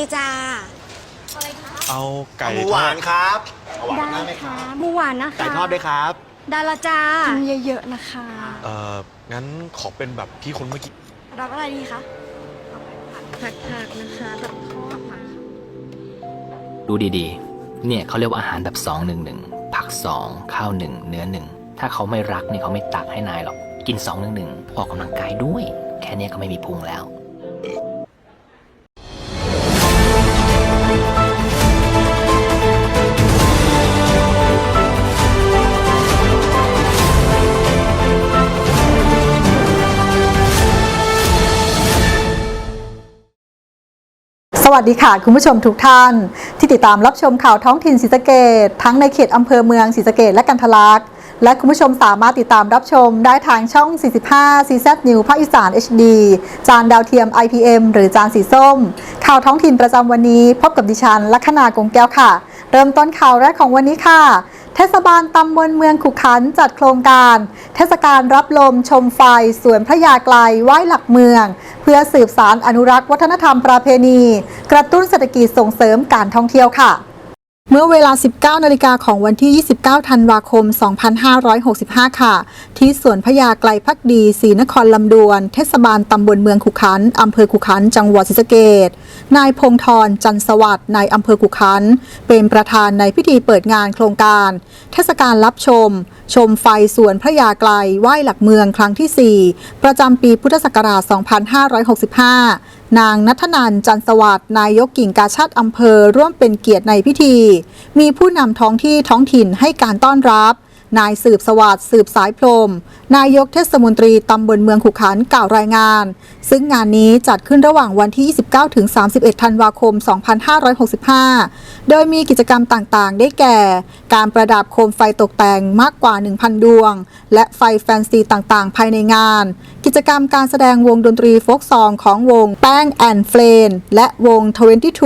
ดีจ้าเอาไก่หมูทหอวาดนครับเอาหวานได้ได้ไหมคค่ะรับหมูหวานนะคะไก่ทอดด้วยครับได้ละจ้ากินเยอะๆนะคะ เอ่องั้นขอเป็นแบบพี่คนเมื่อกี้รับอะไรดีคะผักผักนะคะแบบทอดมาดูดีๆ เนี่ยเขาเรียกว่าอาหารแบบ2 1 1ผัก2ข้าว1เนื้อ1ถ้าเขาไม่รักเนี่ยเขาไม่ตักให้นายหรอก กิน2 1 1ออกกำลังกายด้วย แค่เนี้ยก็ไม่มีพุงแล้ว วัสดีค่ะ คุณผู้ชมทุกท่าน ที่ติดตามรับชมข่าวท้องถิ่นศรีสะเกดทั้งในเขตอำเภอเมืองศรีสะเกดและกันทะลักและคุณผู้ชมสามารถติดตามรับชมได้ทางช่อง 45 CZ New ภาคอีสาน HD จานดาวเทียม IPM หรือจานสีส้ม ข่าวท้องถิ่นประจำวันนี้ พบกับดิฉันลัคนากงแก้วค่ะ เริ่มต้นข่าวแรกของวันนี้ค่ะ ทศบาลตำบลเมืองขุขันจัดโครงการ เทศกาลรับลมชมไฟสวนพระยาไกลไหว้หลักเมือง เพื่อสืบสารอนุรักษ์วัฒนธรรมประเพณี กระตุ้นเศรษฐกิจส่งเสริมการท่องเที่ยวค่ะ เมื่อเวลา 19 นาฬิกาของวันที่ 29 ธันวาคม 2565 ค่ะ ที่สวนพญาไกลพักดีศรีนครลำดวน เทศบาลตำบลเมืองขุขัน อำเภอขุขัน จังหวัดศรีสะเกษนายพงธรจันสวัสดิ์นายอำเภอขุขัน เป็นประธานในพิธีเปิดงานโครงการ เทศกาลรับชม ชมไฟสวนพระยาไกลไหว้หลักเมืองครั้งที่ 4 ประจำปีพุทธศักราช 2565 นางนัทนันจันสวัสดนายกกิ่งกาชาติอำเภอร่วมเป็นเกียรติในพิธี มีผู้นำท้องที่ท้องถิ่นให้การต้อนรับ นายสืบสวัสดิ์สืบสายพรมนายกเทศมนตรีตำบลเมืองขุขันกล่าวรายงาน ซึ่งงานนี้จัดขึ้นระหว่างวันที่ 29 ถึง 31 ธันวาคม 2565 โดยมีกิจกรรมต่างๆ ได้แก่ การประดับโคมไฟตกแต่งมากกว่า 1,000 ดวง และไฟแฟนซีต่างๆ ภายในงาน กิจกรรมการแสดงวงดนตรีโฟกซองของวงแป้งแอนเฟลนและวง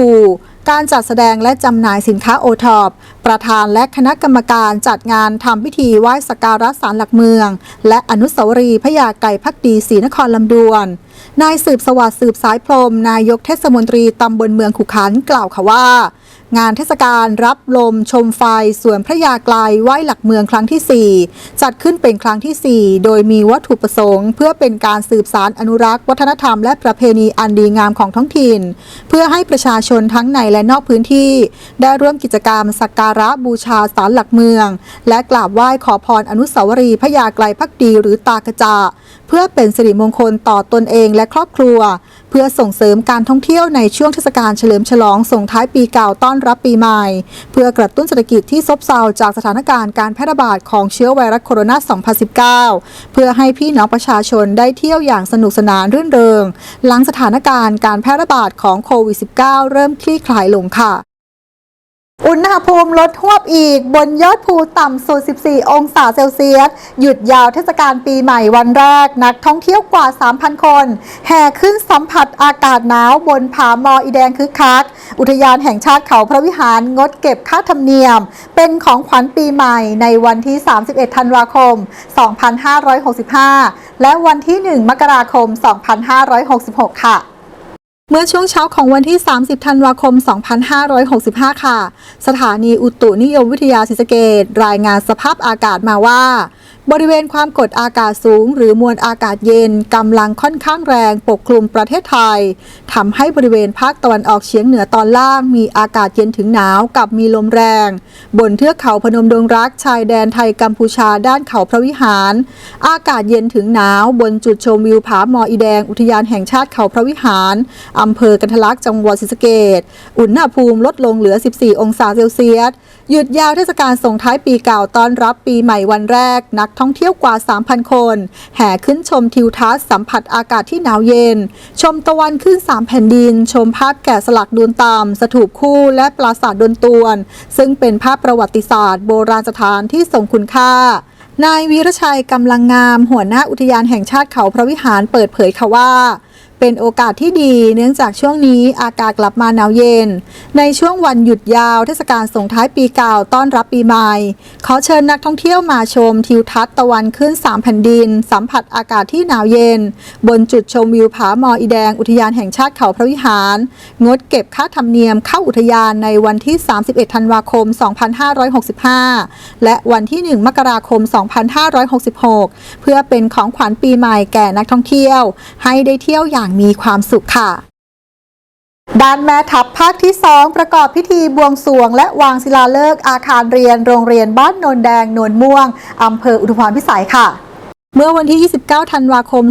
22 การจัดแสดงและจำหน่ายสินค้าโอทอปประธานและคณะกรรมการจัดงานทำพิธีไหว้สักการะศาลหลักเมือง และอนุสาวรีย์พญาไก่พักดีศรีนครลำดวน นายสืบสวัสดิ์สืบสายพรมนายกเทศมนตรีตำบลเมืองขุขันกล่าวค่ะว่า งานเทศกาลรับลมชมไฟสวนพระยาไกลไหว้หลักเมืองครั้งที่ 4 จัดขึ้นเป็นครั้งที่ 4 โดยมีวัตถุประสงค์ เพื่อเป็นการสืบสารอนุรักษ์ วัฒนธรรมและประเพณีอันดีงามของท้องถิ่น เพื่อให้ประชาชนทั้งในและนอกพื้นที่ ได้ร่วมกิจกรรมสักการะบูชาศาลหลักเมือง และกราบไหว้ขอพรอนุสาวรีย์พระยาไกลพักดีหรือตากระจาเพื่อเป็นสิริมงคลต่อตนเองและครอบครัว พื่อส่งเสริมการท่องเที่ยวในช่วงเทศกาลเฉลิมฉลองส่งท้ายปีเก่าต้อนรับปีใหม่ เพื่อกระตุ้นเศรษฐกิจที่ซบเซาจากสถานการณ์การแพร่ระบาดของเชื้อไวรัสโคโรนา 2019 เพื่อให้พี่น้องประชาชนได้เที่ยวอย่างสนุกสนานรื่นเริง หลังสถานการณ์การแพร่ระบาดของโควิด -19 เริ่มคลี่คลายลงค่ะ อุณหภูมิลดหวบอีกบนยอดภูต่ำสุด 14 องศาเซลเซียส หยุดยาวเทศกาลปีใหม่วันแรก นักท่องเที่ยวกว่า 3,000 คน แห่ขึ้นสัมผัสอากาศหนาวบนผามออีแดงคึกคัก อุทยานแห่งชาติเขาพระวิหารงดเก็บค่าธรรมเนียม เป็นของขวัญปีใหม่ในวันที่ 31 ธันวาคม 2565 และวันที่ 1 มกราคม 2566 ค่ะ เมื่อช่วงเช้าของวันที่ 30 ธันวาคม 2565 ค่ะ สถานีอุตุนิยมวิทยาศรีสะเกตรายงานสภาพอากาศมาว่า บริเวณความกดอากาศสูง หรือมวลอากาศเย็นกำลังค่อนข้างแรงปกคลุมประเทศไทยทำให้บริเวณภาคตะวันออกเฉียงเหนือตอนล่าง มีอากาศเย็นถึงหนาวกับมีลมแรง บนเทือกเขาพนมดงรักชายแดนไทยกัมพูชาด้านเขาพระวิหาร อากาศเย็นถึงหนาวบนจุดชมวิวผาหมออีแดงอุทยานแห่งชาติเขาพระวิหารอำเภอกันทะลักจังหวัดศรีสะเกษอุณหภูมิลดลงเหลือ 14 องศาเซลเซียสหยุดยาวเทศกาลส่งท้ายปีเก่าต้อนรับปีใหม่วันแรก นักท่องเที่ยวกว่า 3,000 คน แห่ขึ้นชมทิวทัศน์สัมผัสอากาศที่หนาวเย็น ชมตะวันขึ้น 3 แผ่นดิน ชมภาพแกะสลักดวนตาม สถูปคู่และปราสาทดนตวน ซึ่งเป็นภาพประวัติศาสตร์ โบราณสถานที่ทรงคุณค่านายวีรชัยกำลังงาม หัวหน้าอุทยานแห่งชาติเขาพระวิหารเปิดเผยค่ะว่า เป็นโอกาสที่ดี เนื่องจากช่วงนี้อากาศกลับมาหนาวเย็น ในช่วงวันหยุดยาวเทศกาลส่งท้ายปีเก่าต้อนรับปีใหม่ ขอเชิญนักท่องเที่ยวมาชมทิวทัศน์ตะวันขึ้น 3 แผ่นดิน สัมผัสอากาศที่หนาวเย็น บนจุดชมวิวผาหมออีแดงอุทยานแห่งชาติเขาพระวิหาร งดเก็บค่าธรรมเนียมเข้าอุทยานในวันที่ 31 ธันวาคม 2565 และวันที่ 1 มกราคม 2566 เพื่อเป็นของขวัญปีใหม่แก่นักท่องเที่ยว ให้ได้เที่ยวอย่างมีความสุขค่ะ ด้านแม่ทัพภาคที่ 2 ประกอบพิธีบวงสรวง และวางศิลาฤกษ์อาคารเรียนโรงเรียนบ้านโนนแดงโนนม่วงอำเภออุทุมพรพิสัยค่ะเมื่อวันที่ 29 ธันวาคม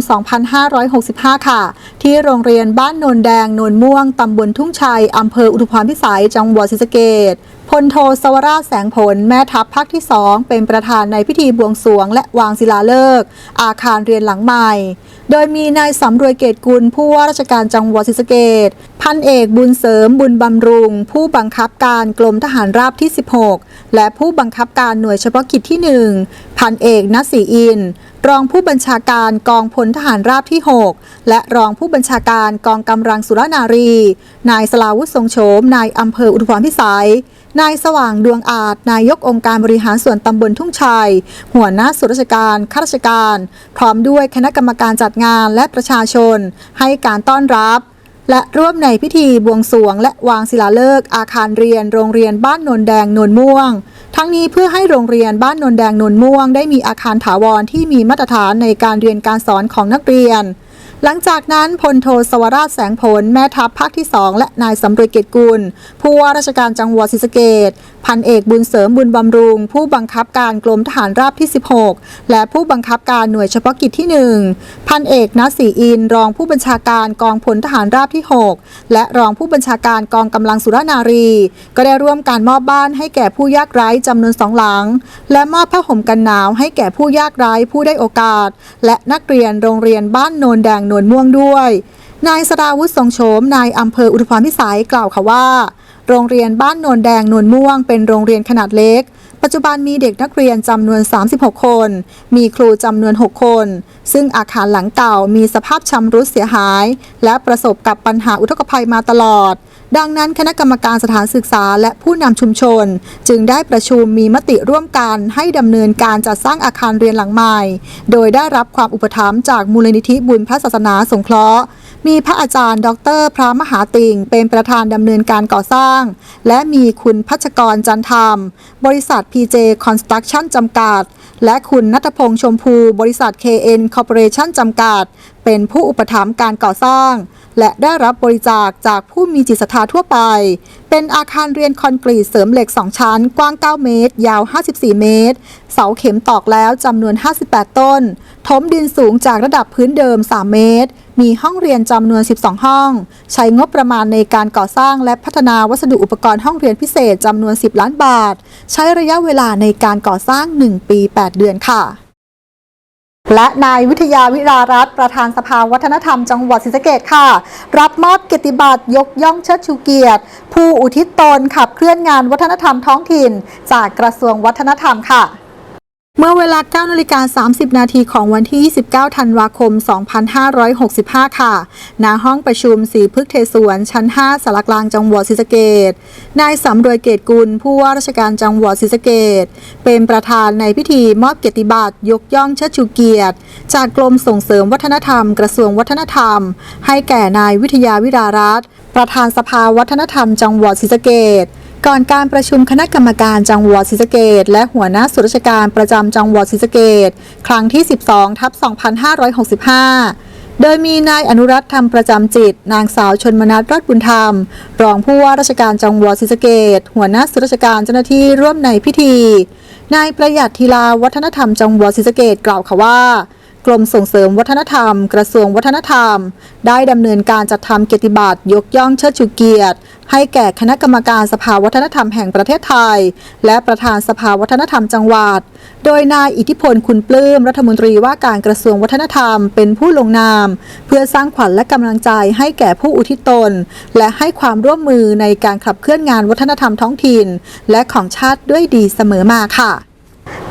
2565 ค่ะ ที่โรงเรียนบ้านโนนแดงโนนม่วง ตำบลทุ่งชัย อำเภออุทุพรพิสัย จังหวัดศรีสะเกษพ ลโทสวราชแสงผล แม่ทัพภาคที่ 2 เป็นประธานในพิธีบวงสรวง และวางศิลาฤกษ์อาคารเรียนหลังใหม่ โดยมีนายสำรวยเกตกุล ผู้ว่าราชการจังหวัดศรีสะเกษพันเอกบุญเสริมบุญบำรุง ผู้บังคับการกรมทหารราบที่ 16 และผู้บังคับการหน่วยเฉพาะกิจที่ 1 พันเอกนัศรีอินทร์รองผู้บัญชาการกองพลทหารราบที่ 6 และรองผู้บัญชาการกองกำลังสุรนารี นายสลาวุฒิทรงโฉมนายอำเภออุทุมพรพิสัย นายสว่างดวงอาจนายกองค์การบริหารส่วนตำบลทุ่งชัย หัวหน้าส่วนราชการข้าราชการ พร้อมด้วยคณะกรรมการจัดงานและประชาชน ให้การต้อนรับ และร่วมในพิธีบวงสรวง และวางศิลาฤกษ์อาคารเรียน โรงเรียนบ้านนนแดงนนม่วง ทั้งนี้เพื่อให้โรงเรียนบ้านนนแดงนนม่วง ได้มีอาคารถาวรที่มีมาตรฐานในการเรียนการสอนของนักเรียน หลังจากนั้นพลโทสวราชแสงผลแม่ทัพภาคที่ 2 และนายสำรวยเกตกุลผู้ว่าราชการจังหวัดศรีสะเกด พันเอกบุญเสริมบุญบำรุง ผู้บังคับการกรมทหารราบที่ 16 และผู้บังคับการหน่วยเฉพาะกิจที่ 1 พันเอกนัศรีอิน รองผู้บัญชาการกองพลทหารราบที่ 6 และรองผู้บัญชาการกองกำลังสุรนารี ก็ได้ร่วมการมอบบ้านให้แก่ผู้ยากไร้จำนวนสองหลัง และมอบผ้าห่มกันหนาวให้แก่ผู้ยากไร้ผู้ได้โอกาส และนักเรียนโรงเรียนบ้านโนนแดงโนนม่วงด้วย นายสราวุฒิทรงโฉมนายอำเภออุทุพรพิสัยกล่าวค่ะว่า โรงเรียนบ้านโนนแดงโนนม่วงเป็นโรงเรียนขนาดเล็ก ปัจจุบันมีเด็กนักเรียนจำนวน 36 คน มีครูจำนวน 6 คน ซึ่งอาคารหลังเก่ามีสภาพชำรุดเสียหาย และประสบกับปัญหาอุทกภัยมาตลอด ดังนั้นคณะกรรมการสถานศึกษาและผู้นำชุมชน จึงได้ประชุมมีมติร่วมกันให้ดำเนินการจัดสร้างอาคารเรียนหลังใหม่ โดยได้รับความอุปถัมภ์จากมูลนิธิบุญพระศาสนาสงเคราะห์ มีพระอาจารย์ ดร พระมหาติงเป็นประธานดำเนินการก่อสร้าง และมีคุณพัชกรจันทามบริษัท PJ Construction จำกัด และคุณนัทพงษ์ชมพู บริษัท KN Corporation จำกัด เป็นผู้อุปถัมภ์การก่อสร้าง และได้รับบริจาคจากผู้มีจิตศรัทธาทั่วไป เป็นอาคารเรียนคอนกรีตเสริมเหล็ก 2 ชั้น กว้าง 9 เมตร ยาว 54 เมตร เสาเข็มตอกแล้วจำนวน 58 ต้น ถมดินสูงจากระดับพื้นเดิม 3 เมตร มีห้องเรียนจำนวน 12 ห้อง ใช้งบประมาณในการก่อสร้างและพัฒนาวัสดุอุปกรณ์ห้องเรียนพิเศษจำนวน 10 ล้านบาท ใช้ระยะเวลาในการก่อสร้าง 1 ปี 8 เดือนค่ะ และนายวิทยาวิรารัตน์ประธานสภาวัฒนธรรมจังหวัดศรีสะเกดค่ะ รับมอบเกียรติบัตรยกย่องเชิดชูเกียรติ ผู้อุทิศตนขับเคลื่อนงานวัฒนธรรมท้องถิ่น จากกระทรวงวัฒนธรรมค่ะ เมื่อเวลา9นาฬิกา30 นาทีของวันที่ 29 ธันวาคม 2565 ค่ะ ณ ห้องประชุมสีพฤกษ์เทศวน ชั้น 5สารกลางจังหวัดศรีสะเกษนายสำรวยเกตกุล ผู้ว่าราชการจังหวัดศรีสะเกษเป็นประธานในพิธีมอบเกียรติบัตรยกย่องเชิดชูเกียรติ จากกรมส่งเสริมวัฒนธรรม กระทรวงวัฒนธรรม ให้แก่นายวิทยาวิรารัตนประธานสภาวัฒนธรรมจังหวัดศรีสะเกษ ก่อนการประชุมคณะกรรมการจังหวัดศรีสะเกษและหัวหน้าส่วนราชการประจำจังหวัดศรีสะเกษครั้งที่ 12ทับ2565โดยมีนายอนุรัตน์ธรรมประจำจิต นางสาวชนมนัสรอดบุญธรรม รองผู้ว่าราชการจังหวัดศรีสะเกษหัวหน้าส่วนราชการเจ้าหน้าที่ร่วมในพิธี นายประหยัดธีลาวัฒนธรรมจังหวัดศรีสะเกษกล่าวค่ะว่า กรมส่งเสริมวัฒนธรรม กระทรวงวัฒนธรรม ได้ดำเนินการจัดทำเกียรติบัตรยกย่องเชิดชูเกียรติ ให้แก่คณะกรรมการสภาวัฒนธรรมแห่งประเทศไทย และประธานสภาวัฒนธรรมจังหวัด โดยนายอิทธิพลคุณปลื้มรัฐมนตรีว่าการกระทรวงวัฒนธรรมเป็นผู้ลงนาม เพื่อสร้างขวัญและกำลังใจให้แก่ผู้อุทิศตน และให้ความร่วมมือในการขับเคลื่อนงานวัฒนธรรมท้องถิ่น และของชาติด้วยดีเสมอมาค่ะ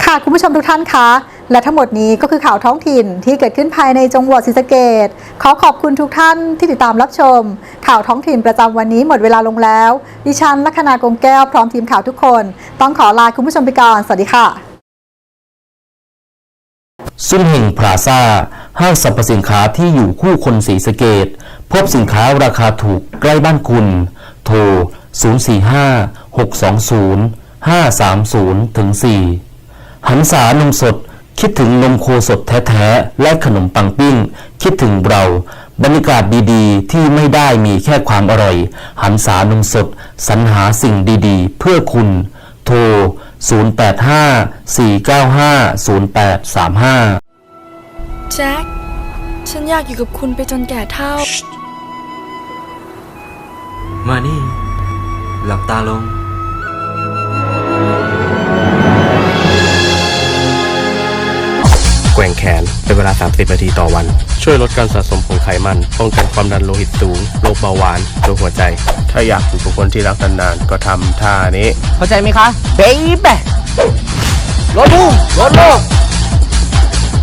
ค่ะคุณผู้ชมทุกท่านคะ และทั้งหมดนี้ก็คือข่าวท้องถิ่นที่เกิดขึ้นภายในจังหวัดศรีสะเกดขอขอบคุณทุกท่านที่ติดตามรับชม ข่าวท้องถิ่นประจำวันนี้หมดเวลาลงแล้ว ดิฉันลัคนากงแก้วพร้อมทีมข่าวทุกคน ต้องขอลาคุณผู้ชมไปก่อนสวัสดีค่ะซุ่มเฮงพลาซ่าห้างสรรพสินค้าที่อยู่คู่คนสีสะเกตพบสินค้าราคาถูกใกล้บ้านคุณ โทร 045 620 530ถึง4หันสานมสด คิดถึงนมโคสดแท้ๆ และขนมปังปิ้ง คิดถึงเรา บรรยากาศดีๆ ที่ไม่ได้มีแค่ความอร่อย หันสานมสด สรรหาสิ่งดีๆ เพื่อคุณ โทร 085-495-0835 แจ็ค ฉันอยากอยู่กับคุณไปจนแก่เท่า มานี่ หลับตาลง ลา 30 นาทีต่อวัน ช่วยลดการสะสมของไขมัน ป้องกันความดันโลหิตสูง โรคเบาหวาน โรคหัวใจ ถ้าอยากอยู่กับคนที่รักนานๆ ก็ทำท่านี้ เข้าใจไหมคะ เบบี้รถลูมรถลูก